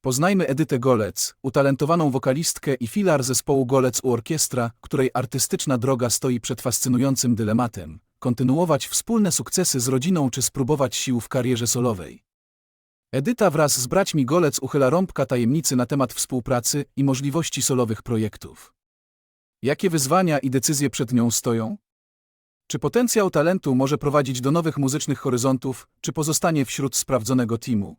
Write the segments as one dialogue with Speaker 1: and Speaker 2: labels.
Speaker 1: Poznajmy Edytę Golec, utalentowaną wokalistkę i filar zespołu Golec u Orkiestra, której artystyczna droga stoi przed fascynującym dylematem. Kontynuować wspólne sukcesy z rodziną czy spróbować sił w karierze solowej. Edyta wraz z braćmi Golec uchyla rąbka tajemnicy na temat współpracy i możliwości solowych projektów. Jakie wyzwania i decyzje przed nią stoją? Czy potencjał talentu może prowadzić do nowych muzycznych horyzontów, czy pozostanie wśród sprawdzonego teamu?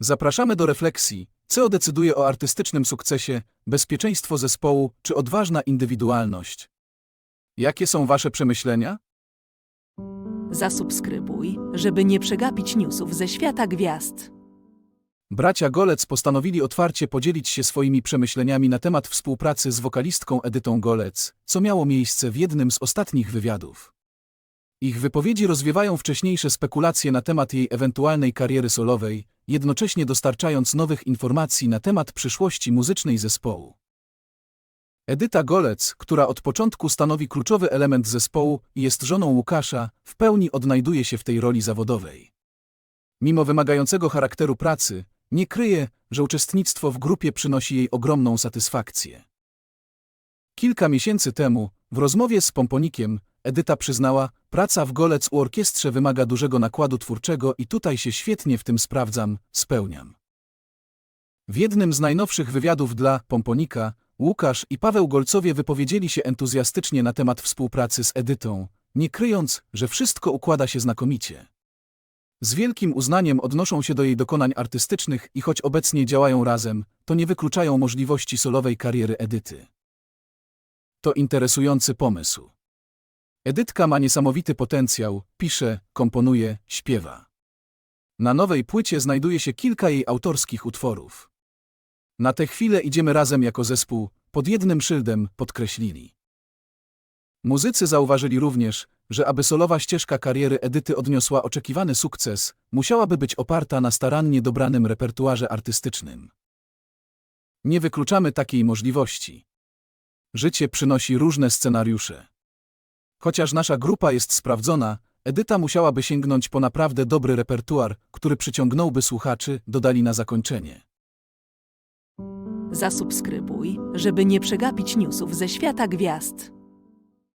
Speaker 1: Zapraszamy do refleksji, co decyduje o artystycznym sukcesie, bezpieczeństwo zespołu czy odważna indywidualność. Jakie są Wasze przemyślenia?
Speaker 2: Zasubskrybuj, żeby nie przegapić newsów ze świata gwiazd.
Speaker 1: Bracia Golec postanowili otwarcie podzielić się swoimi przemyśleniami na temat współpracy z wokalistką Edytą Golec, co miało miejsce w jednym z ostatnich wywiadów. Ich wypowiedzi rozwiewają wcześniejsze spekulacje na temat jej ewentualnej kariery solowej, jednocześnie dostarczając nowych informacji na temat przyszłości muzycznej zespołu. Edyta Golec, która od początku stanowi kluczowy element zespołu i jest żoną Łukasza, w pełni odnajduje się w tej roli zawodowej. Mimo wymagającego charakteru pracy, nie kryje, że uczestnictwo w grupie przynosi jej ogromną satysfakcję. Kilka miesięcy temu, w rozmowie z Pomponikiem, Edyta przyznała, praca w Golec u orkiestrze wymaga dużego nakładu twórczego i tutaj się świetnie w tym sprawdzam, spełniam. W jednym z najnowszych wywiadów dla Pomponika, Łukasz i Paweł Golcowie wypowiedzieli się entuzjastycznie na temat współpracy z Edytą, nie kryjąc, że wszystko układa się znakomicie. Z wielkim uznaniem odnoszą się do jej dokonań artystycznych i choć obecnie działają razem, to nie wykluczają możliwości solowej kariery Edyty. To interesujący pomysł. Edytka ma niesamowity potencjał, pisze, komponuje, śpiewa. Na nowej płycie znajduje się kilka jej autorskich utworów. Na tę chwilę idziemy razem jako zespół, pod jednym szyldem, podkreślili. Muzycy zauważyli również, że aby solowa ścieżka kariery Edyty odniosła oczekiwany sukces, musiałaby być oparta na starannie dobranym repertuarze artystycznym. Nie wykluczamy takiej możliwości. Życie przynosi różne scenariusze. Chociaż nasza grupa jest sprawdzona, Edyta musiałaby sięgnąć po naprawdę dobry repertuar, który przyciągnąłby słuchaczy, dodali na zakończenie.
Speaker 2: Zasubskrybuj, żeby nie przegapić newsów ze świata gwiazd.